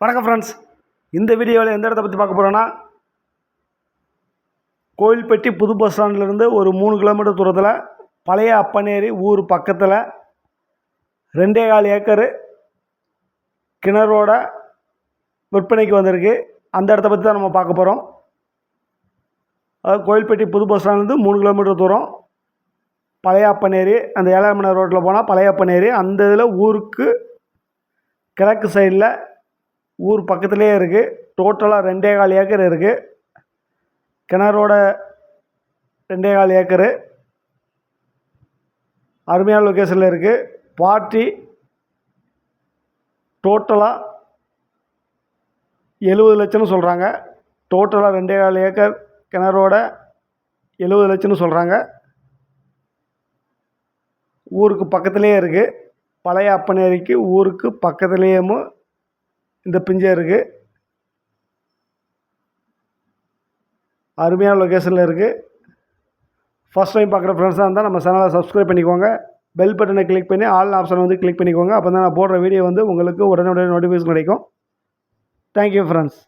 வணக்கம் ஃப்ரெண்ட்ஸ் இந்த வீடியோவில் எந்த இடத்த பற்றி பார்க்க போகிறோன்னா கோயில்பட்டி புது பஸ் ஸ்டாண்ட்லேருந்து ஒரு மூணு கிலோமீட்டர் தூரத்தில் பழைய அப்பனேரி ஊர் பக்கத்தில் ரெண்டே கால் ஏக்கரு கிணறோட விற்பனைக்கு வந்திருக்கு. அந்த இடத்த பற்றி தான் நம்ம பார்க்க போகிறோம் அதாவது கோயில்பட்டி புது பஸ் ஸ்டாண்ட்லேருந்து மூணு கிலோமீட்டர் தூரம் பழைய அப்பனேரி அந்த ஏழாமணி ரோட்டில் போனால் பழைய அப்பனேரி அந்த இதில் ஊருக்கு கிழக்கு சைடில் ஊர் பக்கத்துலேயே இருக்குது டோட்டலாக ரெண்டே கால் ஏக்கர் இருக்குது கிணறோட ரெண்டே கால் ஏக்கரு. அருமையான லொக்கேஷனில் இருக்குது பார்ட்டி டோட்டலாக எழுபது லட்சம்னு சொல்கிறாங்க டோட்டலாக ரெண்டே கால் ஏக்கர் கிணறோட எழுபது லட்சம்னு சொல்கிறாங்க ஊருக்கு பக்கத்துலேயே இருக்குது பழைய அப்பனேரிக்கு ஊருக்கு பக்கத்துலேயும் இந்த பிஞ்சை இருக்குது அருமையான லொக்கேஷனில் இருக்குது ஃபஸ்ட் டைம் பார்க்குற ஃப்ரெண்ட்ஸாக இருந்தால் நம்ம சேனலை சப்ஸ்கிரைப் பண்ணிக்கோங்க. பெல் பட்டனை கிளிக் பண்ணி ஆல் ஆப்ஷன் வந்து கிளிக் பண்ணிக்கோங்க. அப்போ தான் நான் போடுற வீடியோ வந்து உங்களுக்கு உடனே உடனே நோட்டிஃபிகேஷன் கிடைக்கும். Thank you friends